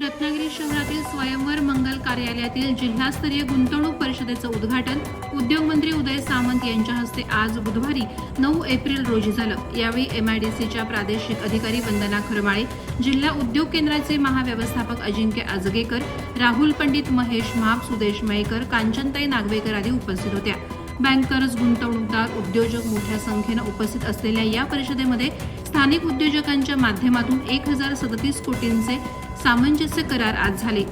रत्नागिरी शहरातील स्वयंवर मंगल कार्यालयातील जिल्हास्तरीय गुंतवणूक परिषदेचं उद्घाटन उद्योगमंत्री उदय सामंत यांच्या हस्ते आज बुधवारी नऊ एप्रिल रोजी झालं. यावेळी एमआयडीसीच्या प्रादेशिक अधिकारी वंदना खरमाळे जिल्हा उद्योग केंद्राचे महाव्यवस्थापक अजिंक्य आजगेकर राहुल पंडित महेश माप सुदेश मयेकर कांचनताई नागवेकर आदी उपस्थित होत्या. बँकर्स गुंतवणूकदार उद्योजक मोठ्या संख्येनं उपस्थित असलेल्या या परिषदेमध्ये स्थानिक उद्योजकांच्या माध्यमातून एक हजार सदतीस कोटींचे सामंजस्य करार आज झाले.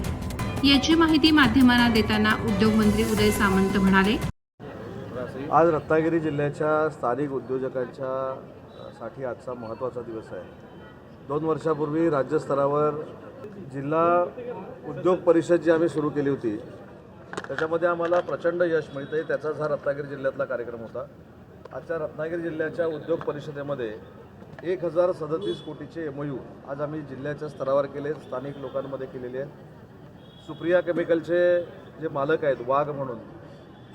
याची माहिती माध्यमांना देताना उद्योगमंत्री उदय सामंत म्हणाले. आज रत्नागिरी जिल्ह्याच्या स्थानिक उद्योजकांच्या साठी आजचा महत्त्वाचा दिवस आहे. दोन वर्षापूर्वी राज्यस्तरावर जिल्हा उद्योग परिषद जी आम्ही सुरू केली होती त्याच्यामध्ये आम्हाला प्रचंड यश मिळतं आहे त्याचाच हा रत्नागिरी जिल्ह्यातला कार्यक्रम होता. आजच्या रत्नागिरी जिल्ह्याच्या उद्योग परिषदेमध्ये एक हजार सदतीस कोटीचे एम यू आज आम्ही जिल्ह्याच्या स्तरावर केले स्थानिक लोकांमध्ये केलेले आहेत. सुप्रिया केमिकलचे जे मालक आहेत वाघ म्हणून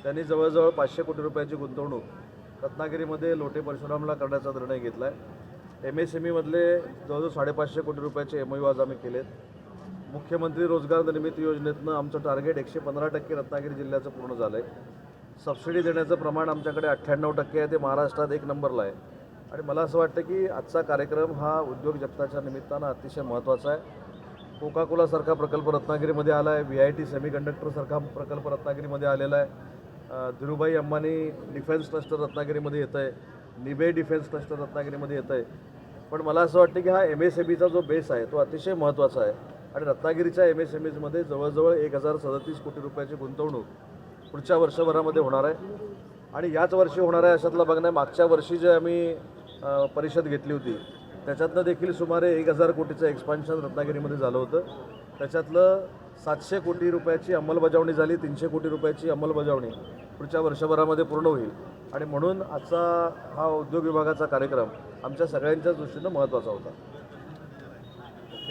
त्यांनी जवळजवळ पाचशे कोटी रुपयाची गुंतवणूक रत्नागिरीमध्ये लोटे परशुरामला करण्याचा निर्णय घेतला आहे एम एस एम ईमधले जवळजवळ साडेपाचशे कोटी रुपयाचे एम यू आज आम्ही केलेत. मुख्यमंत्री रोजगार निर्मिती योजनेतनं आमचं टार्गेट एकशे पंधरा टक्के रत्नागिरी जिल्ह्याचं पूर्ण झालं आहे सबसिडी देण्याचं प्रमाण आमच्याकडे अठ्ठ्याण्णव टक्के आहे ते महाराष्ट्रात एक नंबरला आहे. आणि मला असं वाटतं की आजचा कार्यक्रम हा उद्योग जगताच्या निमित्तानं अतिशय महत्त्वाचा आहे. कोका कोलासारखा प्रकल्प रत्नागिरीमध्ये आला आहे. व्ही आय टी सेमीकंडक्टरसारखा प्रकल्प रत्नागिरीमध्ये आलेला आहे. धीरूभाई अंबानी डिफेन्स क्लस्टर रत्नागिरीमध्ये येतं आहे निबे डिफेन्स क्लस्टर रत्नागिरीमध्ये येतं आहे पण मला असं वाटतं की हा एम एस एम ईचा जो बेस आहे तो अतिशय महत्त्वाचा आहे. आणि रत्नागिरीच्या एम एस एम ईजमध्ये जवळजवळ एक हजार सदतीस कोटी रुपयाची गुंतवणूक पुढच्या वर्षभरामध्ये होणार आहे. आणि याच वर्षी होणार आहे अशातला बघणं मागच्या वर्षी जे आम्ही परिषद घेतली होती. त्याच्यातनं देखील सुमारे एक हजार कोटीचं एक्सपान्शन रत्नागिरीमध्ये झालं होतं. त्याच्यातलं सातशे कोटी रुपयाची अंमलबजावणी झाली तीनशे कोटी रुपयाची अंमलबजावणी पुढच्या वर्षभरामध्ये पूर्ण होईल. आणि म्हणून आजचा हा उद्योग विभागाचा कार्यक्रम आमच्या सगळ्यांच्याच दृष्टीनं महत्त्वाचा होता.